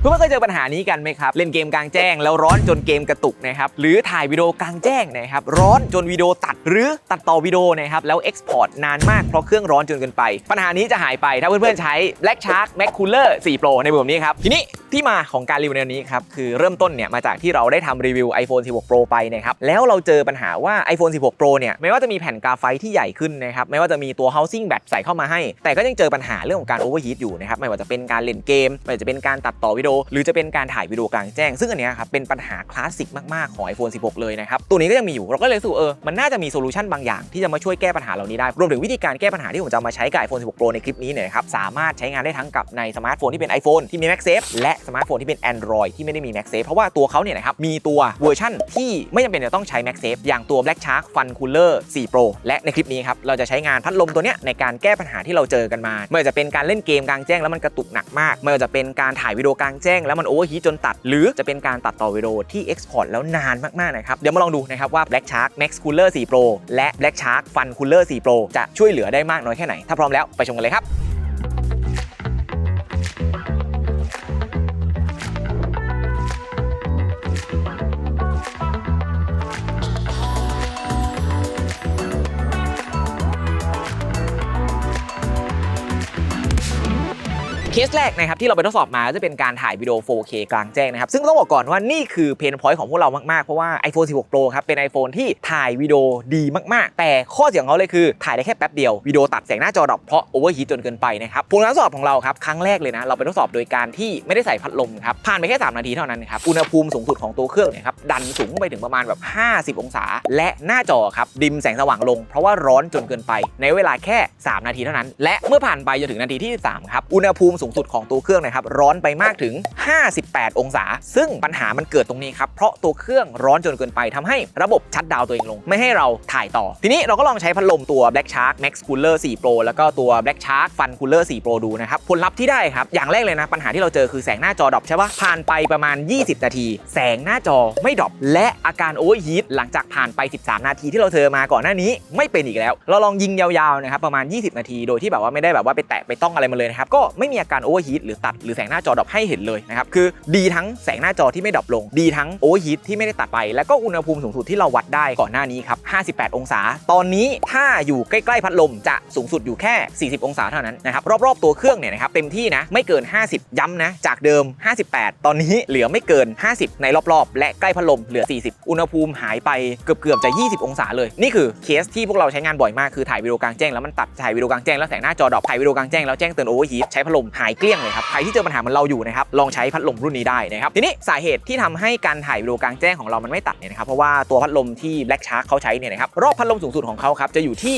เพื่อนๆเคยเจอปัญหานี้กันไหมครับ เล่นเกมกลางแจ้ง แล้วร้อนจนเกมกระตุกนะครับหรือถ่ายวิดีโอกลางแจ้งนะครับร้อนจนวิดีโอตัด หรือตัดต่อวิดีโอนะครับแล้วเอ็กซ์พอร์ตนานมากเพราะเครื่องร้อนจนเกินไป ปัญหานี้จะหายไปถ้าเพื่อนๆใช้ Black Shark Mac Cooler 4 Pro ในแบบนี้ครับ ทีนี้ที่มาของการรีวิวในวันนี้ครับคือเริ่มต้นเนี่ยมาจากที่เราได้ทำรีวิว iPhone 16 Pro ไปนะครับแล้วเราเจอปัญหาว่า iPhone 16 Pro เนี่ยไม่ว่าจะมีแผ่นกราไฟต์ที่ใหญ่ขึ้นนะครับไม่ว่าจะมีตัว housing bat ใส่เข้ามาให้ แต่ก็ยังเจอปัญหาเรื่องของการ overheat อยู่นะครับไม่ว่าจะเป็นการเล่นเกมไม่ว่าจะเป็นการตัดต่อวิดีโอหรือจะเป็นการถ่ายวิดีโอกลางแจ้ง ซึ่งอันนี้ครับเป็นปัญหาคลาสสิกมากๆของ iPhone 16 เลยนะครับ ตัวนี้ก็ยังมีอยู่ เราก็เลยรู้เออ มันน่าจะมีโซลูชันบางอย่างที่จะมาช่วยแก้ปัญหาเหล่านี้ได้ รวมถึงวิธีการแก้ปัญหาที่ผมจะมาใช้กับ iPhone 16 Pro ในคลิปนี้เนี่ยนะครับ สามารถใช้งานได้ทั้งกับในสมาร์ทโฟนที่เป็น iPhone ที่มี MagSafe และสมาร์ทโฟนที่เป็น Android ที่ไม่ได้มี MagSafe เพราะว่าตัวเขาเนี่ยนะครับมีตัวเวอร์ชั่นที่ไม่จำเป็นจะต้องใช้ MagSafe อย่างตัว Black Shark Fun Cooler 4 Pro และในคลิปนี้ครับเราจะใช้งานพัดลมตัวเนี้ยในการแก้ปัญหาที่เราเจอกันมาไม่ว่าจะเป็นการเล่นเกมกลางแจ้งแล้วมันกระตุกหนักมากไม่ว่าจะเป็นการถ่ายวิดีโอกลางแจ้งแล้วมันโอเวอร์ฮีทจนตัด หรือจะเป็นการตัดต่อวิดีโอที่เอ็กพอร์ตแล้วนานมากๆนะครับ เดี๋ยวมาลองดูนะครับว่า Black Shark Max Cooler 4 Pro และ Black Shark Fun Cooler 4 Pro จะช่วยเหลือได้มากน้อยแค่ไหน ถ้าพร้อมแล้วไปชมกันเลยครับ สแรกนะครับที่เราไปทดสอบมาก็จะเป็นการถ่ายวิดีโอ 4K กลางแจ้งนะครับซึ่งต้องบอกก่อนว่านี่คือเพนพอยต์ของพวกเรามากๆ เพราะว่า iPhone 16 Pro ครับเป็น iPhone ที่ถ่ายวิดีโอดีมากๆ แต่ข้อเสียของเขาเลยคือถ่ายได้แค่แป๊บเดียววิดีโอตัดแสงหน้าจอดรอปเพราะโอเวอร์ฮีทจนเกินไปนะครับผลการทดสอบของเราครับครั้งแรกเลยนะเราไปทดสอบโดยการที่ไม่ได้ใส่พัดลมครับผ่านไปแค่ 3 นาทีเท่านั้นครับอุณหภูมิสูงสุดของตัวเครื่องเนี่ยครับดันสูงไปถึงประมาณแบบ 50 องศา และหน้าจอครับดิมแสงสว่างลง เพราะว่าร้อนจนเกินไป ในเวลาแค่ 3 นาทีเท่านั้น และเมื่อผ่านไปจนถึงนาทีที่13ครับอุณหภูมิสูงสุดของตัวเครื่องนะครับร้อนไปมากถึง 58 องศา ซึ่งปัญหามันเกิดตรงนี้ครับเพราะตัวเครื่องร้อนจนเกินไปทำให้ระบบชัดดาวตัวเองลง ไม่ให้เราถ่ายต่อ ทีนี้เราก็ลองใช้พัดลมตัว Black Shark Max Cooler 4 Pro แล้วก็ตัว Black Shark Fun Cooler 4 Pro ดูนะครับผลลัพธ์ที่ได้ครับอย่างแรกเลยนะปัญหาที่เราเจอคือแสงหน้าจอดรอปใช่ปะผ่านไปประมาณ 20 นาที แสงหน้าจอไม่ดรอปและอาการโอเวอร์ฮีทหลังจากผ่านไป 13 นาทีที่เราเจอมาก่อนหน้านี้ไม่เป็นอีกแล้ว เราลองยิงยาวๆนะครับประมาณ 20 นาที โดยที่แบบว่าไม่ได้แบบว่าไปแตะไปต้องอะไรมาเลยนะครับก็ไม่มีอาการโอเวอร์ฮีทหรือตัดหรือแสงหน้าจอดรอปให้เห็นเลยนะครับคือดีทั้งแสงหน้าจอที่ไม่ดรอปลง ดีทั้งโอเวอร์ฮีทที่ไม่ได้ตัดไป แล้วก็อุณหภูมิสูงสุดที่เราวัดได้ก่อนหน้านี้ครับ 58 องศา ตอนนี้ถ้าอยู่ใกล้ๆพัดลมจะสูงสุดอยู่แค่ 40 องศาเท่านั้นนะครับรอบๆตัวเครื่องเนี่ยนะครับเต็มที่นะไม่เกิน 50 ย้ำนะจากเดิม 58 ตอนนี้เหลือไม่เกิน 50 ในรอบๆ และใกล้พัดลมเหลือ 40 อุณหภูมิหายไปเกือบๆจะ 20 องศาเลย นี่คือเคสที่พวกเราใช้งานบ่อยมากคือถ่ายวิดีโอกลางแจ้งแล้วมันตัดถ่ายวิดีโอกลางแจ้งแล้วแสงหน้าจอดรอปถ่ายวิดีโอกลางแจ้งแล้วแจ้งเตือนโอเวอร์ฮีทใช้พัดลมหายเกลี้ยงเลยครับใครที่เจอปัญหาเหมันเราอยู่นะครับลองใช้พัดลมรุ่นนี้ได้นะครับทีนี้สาเหตุที่ทำให้การถ่ายวิดีโอกลางแจ้งของเรามันไม่ตัดเนี่ยนะครับเพราะว่าตัวพัดลมที่ Black Shark เขาใช้เนี่ยนะครับรอบพัดลมสูงสุดของเขาครับจะอยู่ที่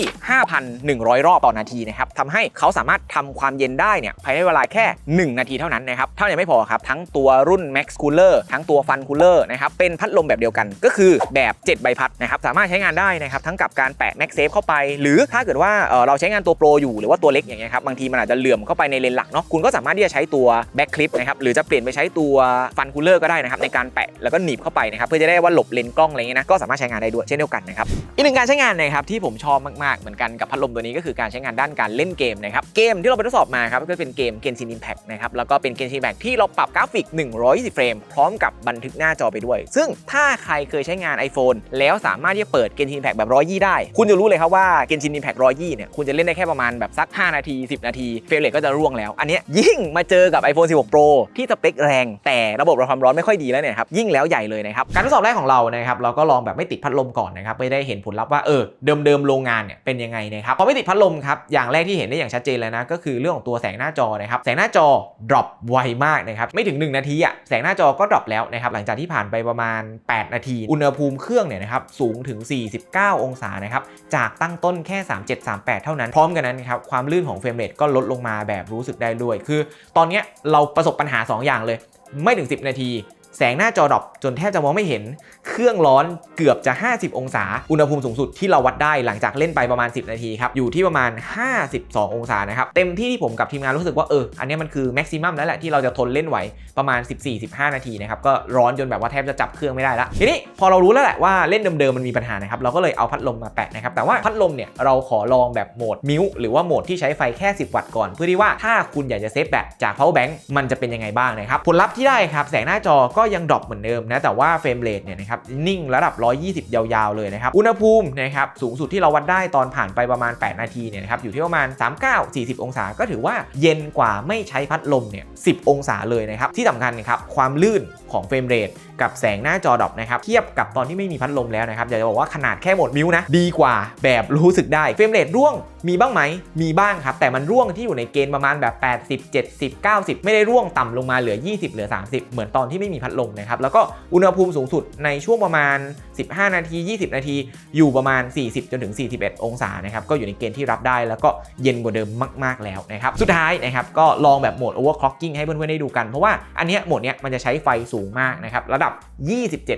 5,100 รอบต่อนาทีนะครับทำให้เขาสามารถทำความเย็นได้เนี่ยภายในเวลาแค่ 1 นาทีเท่านั้นนะครับเท่านี้ไม่พอครับทั้งตัวรุ่น Max Cooler ทั้งตัว Fun Cooler นะครับเป็นพัดลมแบบเดียวกัน ก็คือแบบ 7 ใบพัดนะครับสามารถใช้งานได้นะครับทั้งกับการแปะ Max Safe เข้าไป หรือถ้าเกิดว่าเเราใช้งานตัวโปรอยู่หรือว่าตัวเล็กอย่างเงี้ยครับบางทีมันอาจจะเหลื่อมเข้าไปในเลนหลักเนาะคุณก็สามารถที่จะใช้ตัว Back Clip นะครับหรือจะเปลี่ยนไปใช้ตัว Fun Cooler ก็ได้นะครับในการแปะแล้วก็หนีบเข้าไปนะครับเพื่อจะได้ว่าหลบเลนกล้องอะไรเงี้ยนะก็สามารถใช้งานได้ด้วยเช่นเดียวกันนะครับอีกหนึ่งการใช้งานนะครับที่ผมชอบมากๆเหมือนกันกับพัดลมตัวนี้ก็คือการใช้งานด้านการเล่นเกมนะครับเกมที่เราไปทดสอบมาครับก็เป็นเกม Genshin Impact นะครับแล้วก็เป็น Genshin Impact ที่เราปรับกราฟิก 120 เฟรมพร้อมกับบันทึกหน้าจอไปด้วย ซึ่งถ้าใครเคยใช้งาน iPhone แล้วสามารถที่จะเปิด Genshin Impact แบบ120ได้ คุณจะรู้เลยครับว่า Genshin Impact 120เนี่ยคุณจะเล่นได้แค่ประมาณแบบสัก 5 นาที 10 นาทีเฟรมเรทก็จะร่วงแล้ว อันนี้ยิ่งมาเจอกับ iPhone 16 Pro ที่สเปคแรง แต่ระบบระบายความร้อนไม่ค่อยดีแล้วเนี่ยครับยิ่งแล้วใหญ่เลยนะครับการทดสอบแรกของเรานะครับเราก็ลองแบบไม่ติดพัดลมก่อนนะครับไม่ได้เห็นผลลัพธ์ว่าเออเดิมๆโรงงานเนี่ยเป็นยังไงนะครับพอไม่ติดพัดลมครับอย่างแรกที่เห็นได้อย่างชัดเจนเลยนะก็คือเรื่องของตัวแสงหน้าจอนะครับแสงหน้าจอดรอปไวมากนะครับไม่ถึง 1 นาทีอะแสงหน้าจอก็ดรอปแล้วนะครับหลังจากที่ผ่านไปประมาณ 8 นาที อุณหภูมิเครื่องเนี่ยนะครับสูงถึง 49 องศานะครับจากตั้งต้นแค่ 3738 เท่านั้นพร้อมกันนั้นครับความลื่นของเฟรมเรทก็ลดลงมาแบบรู้สึกได้ด้วยคือตอนนี้เราประสบปัญหา 2 อย่างเลย ไม่ถึง 10 นาที แสงหน้าจอดรอปจนแทบจะมองไม่เห็น เครื่องร้อนเกือบจะ 50 องศา อุณหภูมิสูงสุดที่เราวัดได้หลังจากเล่นไปประมาณ 10 นาทีครับ อยู่ที่ประมาณ 52 องศานะครับ เต็มที่ที่ผมกับทีมงานรู้สึกว่าเออ อันนี้มันคือแม็กซิมัมแล้วแหละที่เราจะทนเล่นไหวประมาณ 14-15 นาทีนะครับ ก็ร้อนจนแบบว่าแทบจะจับเครื่องไม่ได้ละทีนี้พอเรารู้แล้วแหละว่าเล่นเดิมๆมันมีปัญหานะครับ เราก็เลยเอาพัดลมมาแปะนะครับ แต่ว่าพัดลมเนี่ยเราขอลองแบบโหมดมิวหรือว่าโหมดที่ใช้ไฟแค่ 10 วัตต์ก่อน เพื่อที่ว่าถ้าคุณอยากจะเซฟแบตจาก power bank มันจะเป็นยังไงบ้างนะครับ ผลลัพธ์ที่ได้ครับแสงหน้าจอก็็ยังดรอปเหมือนเดิมนะแต่ว่าเฟรมเรทเนี่ยนะครับนิ่งระดับ 120 ยาวๆ เลยนะครับอุณหภูมินะครับสูงสุดที่เราวัดได้ตอนผ่านไปประมาณ 8 นาทีเนี่ยนะครับอยู่ที่ประมาณ 39-40 องศาก็ถือว่าเย็นกว่าไม่ใช้พัดลมเนี่ย10 องศาเลยนะครับที่สำคัญนะครับความลื่นของเฟรมเรทกับแสงหน้าจอดรอปนะครับเทียบกับตอนที่ไม่มีพัดลมแล้วนะครับอยากจะบอกว่าขนาดแค่หมดมิวนะดีกว่าแบบรู้สึกได้เฟรมเรทร่วงมีบ้างไหม มีบ้างครับ แต่มันร่วงที่อยู่ในเกณฑ์ประมาณแบบ 80 70 90 ไม่ได้ร่วงต่ำลงมาเหลือ 20 เหลือ 30 เหมือนตอนที่ไม่มีพัดลมนะครับ แล้วก็อุณหภูมิสูงสุดในช่วงประมาณ 15 นาที 20 นาที อยู่ประมาณ 40 จนถึง 41 องศานะครับ ก็อยู่ในเกณฑ์ที่รับได้ แล้วก็เย็นกว่าเดิมมาก ๆ แล้วนะครับ สุดท้ายนะครับ ก็ลองแบบโหมด overclocking ให้เพื่อนๆ ได้ดูกัน เพราะว่าอันนี้โหมดเนี้ยมันจะใช้ไฟสูงมากนะครับ ระดับ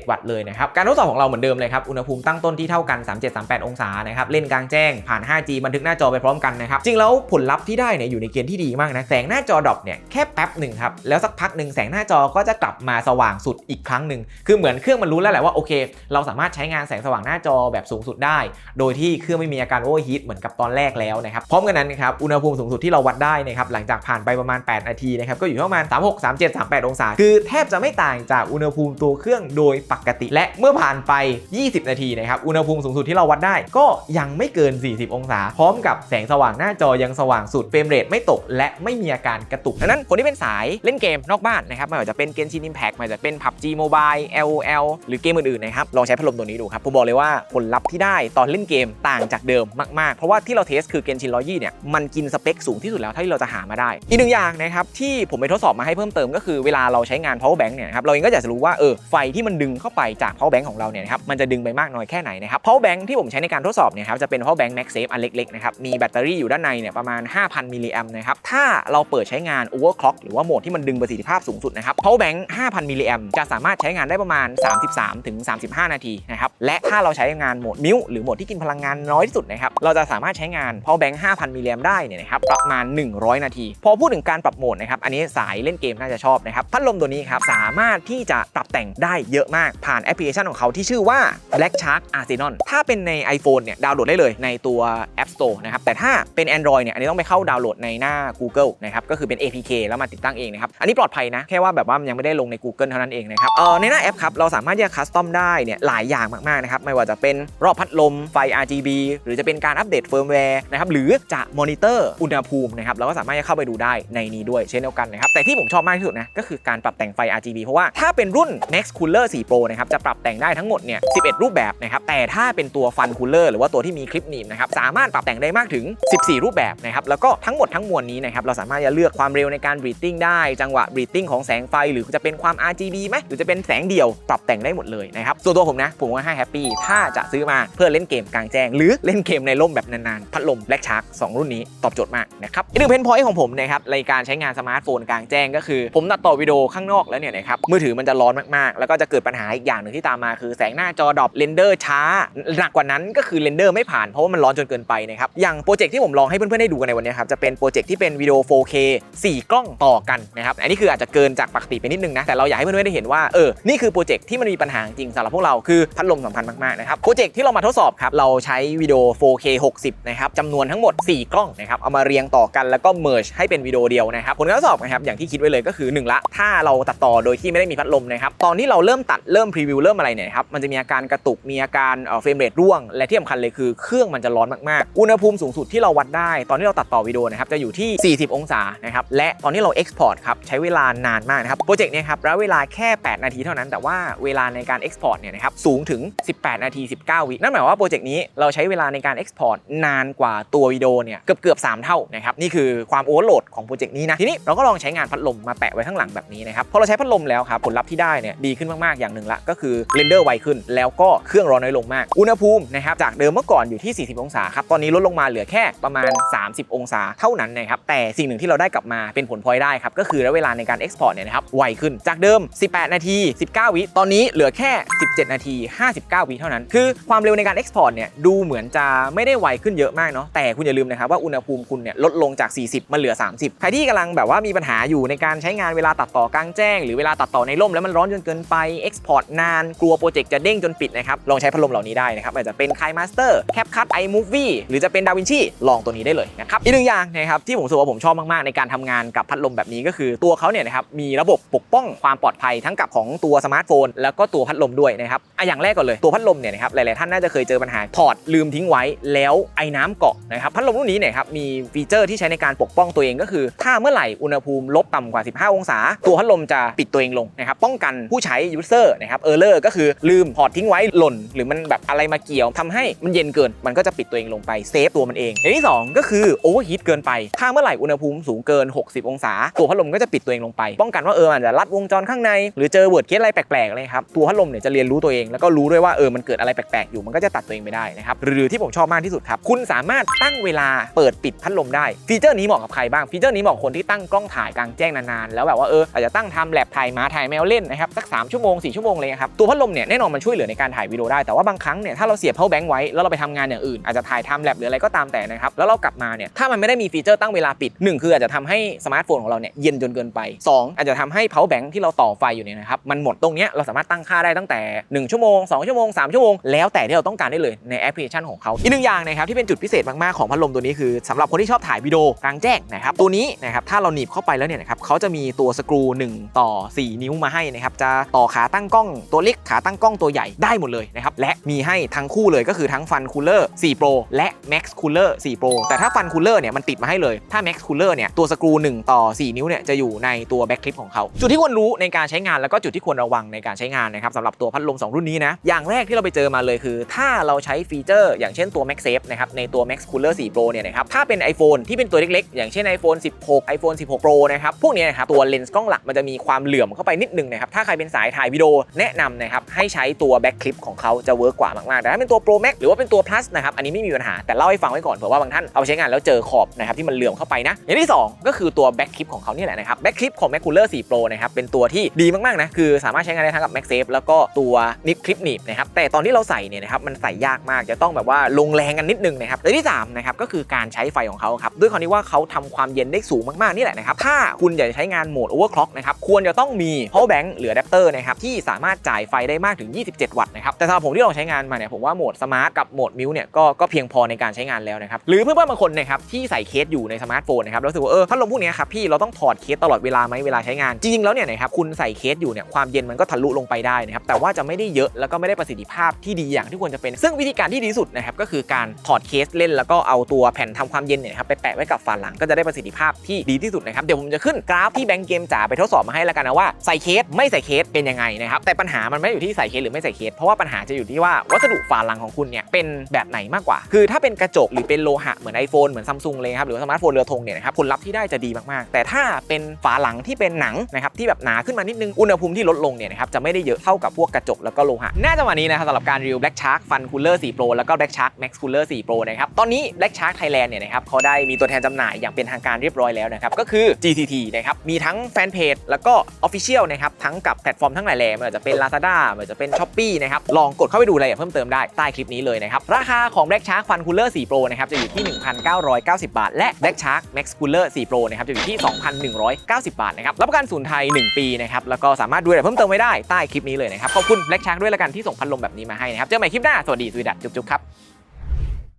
27 วัตต์เลยนะครับ การทดสอบของเราเหมือนเดิมเลยครับ อุณหภูมิตั้งต้นที่เท่ากัน 37-38 องศานะครับ เล่นกลางแจ้งผ่าน 5G บันทึกหน้าจอไปพร้อมกันนะครับ จริงแล้วผลลัพธ์ที่ได้เนี่ยอยู่ในเกณฑ์ที่ดีมากนะ แสงหน้าจอดรอปเนี่ยแค่แป๊บหนึ่งครับ แล้วสักพักหนึ่งแสงหน้าจอก็จะกลับมาสว่างสุดอีกครั้งหนึ่ง คือเหมือนเครื่องมันรู้แล้วแหละว่าโอเค เราสามารถใช้งานแสงสว่างหน้าจอแบบสูงสุดได้ โดยที่เครื่องไม่มีอาการโอเวอร์ฮีทเหมือนกับตอนแรกแล้วนะครับ พร้อมกันนั้นนะครับอุณหภูมิสูงสุดที่เราวัดได้นะครับหลังจากผ่านไปประมาณ 8 นาทีนะครับก็อยู่ประมาณ 36 37 38 องศา คือแทบจะไม่ต่างจากอุณหภูมิตัวเครื่องโดยปกติ และเมื่อผ่านไป 20 นาทีนะครับอุณหภูมิสูงสุดที่เราวัดได้ก็ยังไม่เกิน 40 องศา พร้อมกับแสงสว่างหน้าจอยังสว่างสุดเฟรมเรทไม่ตก และไม่มีอาการกระตุกดังนั้นคนที่เป็นสายเล่นเกมนอกบ้านนะครับไม่ว่าจะเป็นเกมชินอิมแพกไม่ว่าจะเป็น PUBG Mobile LOL หรือเกมอื่นๆนะครับลองใช้พัดลมตัวนี้ดูครับผมบอกเลยว่าผลลัพธ์ที่ได้ตอนเล่นเกมต่างจากเดิมมากๆ เพราะว่าที่เราเทสคือเกนชินร้อยี่เนี่ยมันกินสเปคสูงที่สุดแล้วเท่าที่เราจะหามาได้ อีกหนึ่งอย่างนะครับที่ผมไปทดสอบมาให้เพิ่มเติมก็คือเวลาเราใช้งาน power bank เนี่ยครับเราเองก็อยากจะรู้ว่าเออไฟที่มันดึงเข้าไปจาก power bank ของเราเนี่ยครับมันจะดึงไปมากน้อยแค่ไหนนะครับ power bank ที่ผมใช้ในการทดสอบเนี่ยครับจะเป็น power bank MagSafe อันเล็กๆนะครับมีแบตเตอรี่อยู่ด้านในเนี่ยประมาณ 5,000 มิลลิแอมนะครับถ้าเราเปิดใช้งาน overclock หรือว่าโหมดที่มันดึงประสิทธิภาพสูงสุดนะครับ power bank 5,000 มิลลิแอมจะสามารถใช้งานได้ประมาณ 33 ถึง 35 นาทีนะครับและถ้าเราใช้งานโหมดมิวหรือโหมดที่กินพลังงานน้อยที่สุดนะครับเราจะสามารถใช้งาน power bank 5,000 มิลลิแอมได้เนี่ยนะครับประมาณ 100 นาที พอพูดถึงการปรับโหมดนะครับอันนี้สายเล่นเกมน่าจะชอบนะครับพัดลมตัวนี้ครับสามารถที่จะปรับแต่งได้เยอะมากผ่านแอปพลิเคชันของเขาที่ชื่อว่า Black Shark Arsenal ถ้าเป็นใน iPhone เนี่ยดาวน์โหลดได้เลยในตัว App Store นะครับ แต่ถ้าเป็น Android เนี่ย อันนี้ต้องไปเข้าดาวน์โหลดในหน้า Google นะครับ ก็คือเป็น APK แล้วมาติดตั้งเองนะครับ อันนี้ปลอดภัยนะ แค่ว่าแบบว่ามันยังไม่ได้ลงใน Google เท่านั้นเองนะครับ เออในหน้าแอปครับ เราสามารถที่จะคัสตอมได้เนี่ยหลายอย่างมากๆนะครับ ไม่ว่าจะเป็นรอบพัดลม ไฟ RGB หรือจะเป็นการอัปเดตเฟิร์มแวร์นะครับ หรือจะมอนิเตอร์อุณหภูมินะครับ เราก็สามารถจะเข้าไปดูได้ในนี้ด้วยเช่นเดียวกันนะครับ แต่ที่ผมชอบมากที่สุดนะ ก็คือการปรับแต่งไฟ RGB เพราะว่าถ้าเป็นรุ่น Max Cooler 4 Pro นะครับ จะปรับแต่งได้ทั้งหมดเนี่ย11 รูปแบบนะครับ แต่ถ้าเป็นตัว Fun Cooler หรือว่าตัวที่มีคลิปหนีบนะครับ สามารถปรับแต่งได้มากถึง 14 รูปแบบนะครับแล้วก็ทั้งหมดทั้งมวลนี้นะครับเราสามารถจะเลือกความเร็วในการ breathing ได้จังหวะ breathing ของแสงไฟ หรือจะเป็นความ RGB ไหมหรือจะเป็นแสงเดียวปรับแต่งได้หมดเลยนะครับส่วนตัวผมนะผมว่าให้แฮปปี้ถ้าจะซื้อมาเพื่อเล่นเกมกลางแจ้ง หรือเล่นเกมในร่มแบบนานๆพัดลม Black Shark 2รุ่นนี้ตอบโจทย์มากนะครับอีกหนึ่งเพนพอยต์ของผมนะครับในการใช้งานสมาร์ทโฟนกลางแจ้งก็คือ ผมตัดต่อวิดีโอข้างนอกแล้วเนี่ยนะครับมือถือมันจะร้อนมากๆ แล้วก็จะเกิดปัญหาอีกอย่างหนึ่งที่ตามมาคือแสงหน้าจอดรอปเรนเดอร์ช้าหนักกว่านั้นก็คือเรนเดอร์ไม่ผ่านเพราะว่ามันร้อนจนเกินไปนะครับอย่างโปรเจกต์ที่ผมลองให้เพื่อนๆได้ดูกันในวันนี้ครับจะเป็นโปรเจกต์ที่เป็นวิดีโอ 4K 4 กล้องต่อกันนะครับอันนี้คืออาจจะเกินจากปกติไปนิดนึงนะแต่เราอยากให้เพื่อนๆได้เห็นว่าเออนี่คือโปรเจกต์ที่มันมีปัญหาจริงสำหรับพวกเราคือพัดลมสำคัญมากๆนะครับโปรเจกต์ที่เรามาทดสอบครับเราใช้วิดีโอ 4K 60นะครับจำนวนทั้งหมด 4 กล้องนะครับเอามาเรียงต่อกันแล้วก็ merge ให้เป็นวิดีโอเดียวนะครับผลการทดสอบนะครับอย่างที่คิดไว้เลยก็คือหนึ่งละ ถ้าเราตัดต่อโดยที่ไม่ได้มีพัดลมนะครับตอนที่เราเริ่มตัดเริ่มพรีวิวเริ่มอะไรเนี่ยครับมันจะมีอาการกระตุกมีอาการเฟรมเรทร่วง และที่สำคัญเลยคือเครื่องมันจะร้อนมากๆอุณหภูมิสูงสุดที่เราวัดได้ ตอนที่เราตัดต่อวิดีโอนะครับจะอยู่ที่ 40 องศานะครับและตอนที่เราเอ็กซ์พอร์ตครับใช้เวลานานมากนะครับโปรเจกต์เนี้ครับแล้วเวลาแค่ 8 นาทีเท่านั้น แต่ว่าเวลาในการเอ็กซ์พอร์ตเนี่ยนะครับสูงถึง 18 นาที 19 วินั่นหมายว่าโปรเจกต์นี้เราใช้เวลาในการเอ็กซ์พอร์ตนานกว่าตัววิดีโอเนี่ยเกือบเกือบ3เท่านะครับนี่คือความโอเวอร์โหลดของโปรเจกต์นี้นะทีนี้เราก็ลองใช้งานพัดลมมาแปะไว้ข้างหลังแบบนี้นะครับพอเราใช้พัดลมแล้วครับผลลัพธ์ที่ได้เนี่ยดีขึ้นมากๆอย่างหนึ่งละก็คือเรนเดอร์ไวขึ้น แล้วก็เครื่องร้อนน้อยลงมากอุณหภูมินะครับจากเดิมเมื่อก่อนอยู่ที่ 40 องศาครับตอนนี้ลดลงงมาเหลือแค่ประมาณ 30 องศาเท่านั้นนะครับแต่สิ่งหนึ่งที่เราได้กลับมาเป็นผลพลอยได้ครับก็คือระยะเวลาในการ Export เนี่ยนะครับไวขึ้นจากเดิม 18 นาที 19 วิตอนนี้เหลือแค่ 17 นาที 59 วิเท่านั้น คือความเร็วในการ Export เนี่ยดูเหมือนจะไม่ได้ไวขึ้นเยอะมากเนาะแต่คุณอย่าลืมนะครับว่าอุณหภูมิคุณเนี่ยลดลงจาก 40มันเหลือ 30 ใครที่กำลังแบบว่ามีปัญหาอยู่ในการใช้งานเวลาตัดต่อกลางแจ้ง หรือเวลาตัดต่อในร่มแล้วมันร้อนจนเกินไป Export นานกลัวโปรเจกต์จะเด้งจนปิดนะครับลองใช้พัดลมเหล่านี้ได้นะครับอาจจะเป็น Kai Master CapCut iMovie หรือจะเป็น DaVinci ลองตัวนี้ได้เลยนะครับอีกหนึ่งอย่างนะครับที่ผมรู้สึกว่าผมชอบมากๆในการทำงานกับพัดลมแบบนี้ก็คือตัวเขาเนี่ยนะครับมีระบบปกป้องความปลอดภัยทั้งกับของตัวสมาร์ทโฟน แล้วก็ตัวพัดลมด้วยนะครับอะอย่างแรกก่อนเลยตัวพัดลมเนี่ยนะครับหลายๆท่านน่าจะเคยเจอปัญหาถอดลืมทิ้งไว้แล้วไอ้น้ำเกาะนะครับพัดลมรุ่นนี้เนี่ยครับมีฟีเจอร์ที่ใช้ในการปกป้องตัวเองก็คือ ถ้าเมื่อไหร่อุณหภูมิลบต่ำกว่า 15 องศา ตัวพัดลมจะปิดตัวเองลงนะครับป้องกันผู้ใช้ยูเซอร์นะครับเออร์เลอร์ก็คือลืมถอดทิ้งไว้หล่น หรือมันแบบอะไรมาเกี่ยวทำให้มันเย็นเกิน มันก็จะปิดตัวเองลงไปเซฟตัวมันเองอย่างที่สองก็คือโอเวอร์ฮีทเกินไป ถ้าเมื่อไหร่อุณหภูมิสูงเกิน 60 องศา ตัวพัดลมก็จะปิดตัวเองลงไป ป้องกันว่าเออมันจะรัดวงจรข้างใน หรือเจอเวิร์ดเคสอะไรแปลกๆเลยครับ ตัวพัดลมเนี่ยจะเรียนรู้ตัวเอง แล้วก็รู้ด้วยว่าเออมันเกิดอะไรแปลกๆอยู่ มันก็จะตัดตัวเองไม่ได้นะครับ หรือที่ผมชอบมากที่สุดครับ คุณสามารถตั้งเวลาเปิดปิดพัดลมได้ ฟีเจอร์นี้เหมาะกับใครบ้าง ฟีเจอร์นี้เหมาะคนที่ตั้งกล้องถ่ายกลางแจ้งนานๆ แล้วแบบว่าเอออาจจะตั้งทำแลบถ่ายหมาถ่ายแมวเล่นนะครับสัก3ชั่วโมง4ชั่วโมงเลยครับตัวพัดลมเนี่ยแน่นอนมันช่วยเหลือในการถ่ายวิดีโอได้แต่ว่าบางครั้งเนี่ยถ้าเราเสียบ power bank ไว้แล้วเราไปทำงานอย่างอื่นอาจจะถ่ายทำแลบหรืออะไรก็ตามแต่นะครับ แล้วเรากลับมาเนี่ย ถ้ามันไม่ได้มีฟีเจอร์ตั้งเวลาปิดหนึ่งคืออาจจะทำให้สมาร์ทโฟนของเราเนี่ยเย็นจนเกินไปสองอาจจะทำให้ power bank ที่เราต่อไฟอยู่เนี่ยนะครับ มันหมดตรงเนี้ยเราสามารถตั้งค่าได้ตั้งแต่ 1 ชั่วโมง 2 ชั่วโมง 3 ชั่วโมง แล้วแต่ที่เราต้องการได้เลยในแอปพลิเคชันของเขาอีกหนึ่งอย่างนะครับที่เป็นจุดพิเศษมากๆของพัดลมตัวนี้คือสำหรับคนที่ชอบถ่ายวิดีโอกลางแจ้งนะครับตัวนี้นะครับถ้าเราหนีบเข้าไปแล้วเนี่ยนะครับเขาจะมีตัวสกรู 1 ต่อ 4 นิ้วมาให้นะครับจะต่อขาตั้งกล้องตัวเล็กขาตั้งกล้องตัวใหญ่ได้หมดเลยนะครับและมีให้ทั้งคู่เลยก็คือทั้งฟันคูลเลอร์4 Pro และ Max Cooler 4 Pro แต่ถ้าฟันคูลเลอร์เนี่ยมันติดมาให้เลย ถ้า Max Cooler เนี่ยตัวสกรู 1 ต่อ 4 นิ้วเนี่ยจะอยู่ในตัวแบ็คคลิปของเขา จุดที่ควรรู้ในการใช้งานแล้วก็จุดที่ควรระวังในการใช้งานนะครับสำหรับตัวพัดลม 2 รุ่นนี้นะ อย่างแรกที่เราไปเจอมาเลยคือ ถ้าเราใช้ฟีเจอร์ อย่างเช่นตัว Max Safe นะครับในตัว Max Cooler 4 Pro เนี่ยนะครับถ้าเป็น iPhone ที่เป็นตัวเล็กๆ อย่างเช่น iPhone 16 iPhone 16 Pro นะครับพวกเนี้ยนะครับตัวเลนส์กล้องหลักมันจะมีความเหลื่อมเข้าไปนิดนึงนะครับถ้าใครเป็นสายถ่ายวิดีโอแนะนำนะครับให้ใช้ตัวแบ็คคลิปของเขาจะเวิร์กกว่ามากๆแต่ถ้าเป็นตัว Pro Max หรือว่าเป็นตัว Plus นะครับอันนี้ไม่มีปัญหาแต่เล่าให้ฟังไว้ก่อนเผื่อว่าบางท่านเอาไปใช้งานแล้วเจอขอบนะครับที่มันเหลื่อมเข้าไปนะ อย่างที่สองก็คือตัวแบ็คคลิปของเขาเนี่ยแหละนะครับแบ็คคลิปของ Mac Cooler 4 Pro นะครับเป็นตัวที่ดีมากๆนะคือสามารถใช้งานได้ทั้งกับ Mac Safe แล้วก็ตัวนิปคลิปหนีบนะครับแต่ตอนที่เราใส่เนี่ยนะครับมันใส่ยากมากจะต้องแบบว่าลงแรงกันนิดนึงนะครับและที่สามนะครับก็คือการใช้ไฟของเขาครับด้วยความที่ว่าเขาทำความเย็นได้สูงมากๆนี่แหละนะครับถ้าคุณอยากจะใช้งานโหมด overclock นะครับควรจะต้องมี power bank หรืออะแดปเตอร์นะครับที่สามารถจ่ายไฟได้มากถึง 27 วัตต์นะครับแต่สำหรับผมที่ลองใช้งานมาเนี่ยผมว่าโหมดสมาร์ทกับโหมดมิวเนี่ยก็ก็เพียงพอในการใช้งานแล้วนะครับหรือเพื่อนๆบางคนนะครับที่ใส่เคสอยู่ในสมาร์ทโฟนนะครับแล้วรู้สึกว่าเออพัดลมพวกนี้ครับพี่เราต้องถอดเคสตลอดเวลาไหมเวลาใช้งานจริงๆแล้วเนี่ยนะครับคุณใส่เคสอยู่เนี่ยความเย็นมันก็ทะลุลงไปได้นะครับแต่ว่าจะไม่ได้เยอะแล้วก็ไม่ได้ประสิทธิภาพที่ดีอย่างที่ควรจะเป็น ซึ่งวิธีการที่ดีสุดนะครับก็คือการถอดเคสเล่นแล้วก็เอาตัวแผ่นทำความเย็นเนี่ยครับไปแปะไว้กับฝาหลังก็จะได้ประสิทธิภาพที่ดีที่สุดนะครับเดี๋ยวผมจะขึ้นกราฟที่แบงก์เกมจ๋าไปทดสอบมาให้แล้วกันนะว่าใส่เคสไม่ใส่เคสเป็นยังไงนะครับแต่ปัญหามันไม่อยู่ที่ใส่เคสหรือไม่ใส่เคสเพราะว่าปัญหาจะอยู่ที่ว่าวัสดุฝาหลังของคุณเนี่ยเป็นแบบไหนมากกว่า คือถ้าเป็นกระจกหรือเป็นโลหะเหมือน iPhone เหมือนซัมซุงเลยครับหรือสมาร์ทโฟนเรือธงเนี่ยนะครับผลลัพธ์ที่ได้จะดีมากๆ แต่ถ้าเป็นฝาหลังที่เป็นหนังนะครับที่แบบหนาขึ้นมานิดนึงอุณหภูมิที่ลดลงเนี่ยนะครับจะไม่ได้เยอะเท่ากับพวกกระจกแล้วก็โลหะน่าจะวันนี้นะครับสำหรับการรีวิว Black Shark Fun Cooler 4 Pro แล้วก็ Black Shark Max Cooler 4 Pro นะครับตอนนี้ Black Shark Thailand เนี่ยนะครับเขาได้มีตัวแทนจำหน่ายอย่างเป็นทางการเรียบร้อยแล้วนะครับก็คือ GTT นะครับมีทั้งแฟนเพจแล้วก็ Official นะครับทั้งกับแพลตฟอร์มทั้งหลายแหล่ไม่ว่าจะเป็น Lazada ไม่ว่าจะเป็น Shopee นะครับลองกดเข้าไปดูรายละเอียดเพิ่มเติมได้ใต้คลิปนี้เลยนะครับราคาของ Black Shark Fun Cooler 4 Pro นะครับจะอยู่ที่ 1,990 บาท และ Black Shark Max Cooler 4 Pro นะครับจะอยู่ที่ 2,190 บาทนะครับรับประกันศูนย์ไทย 1 ปีนะครับแล้วก็สามารถดูรายละเอียดเพิ่มเติมไว้ได้ใต้คลิปนี้เลยนะครับขอบคุณ Black Shark ด้วยละกันที่ส่งพัดลมแบบนี้มาให้นะครับเจอกันใหม่คลิปหน้าสวัสดีสวีดัตจุ๊บๆครับ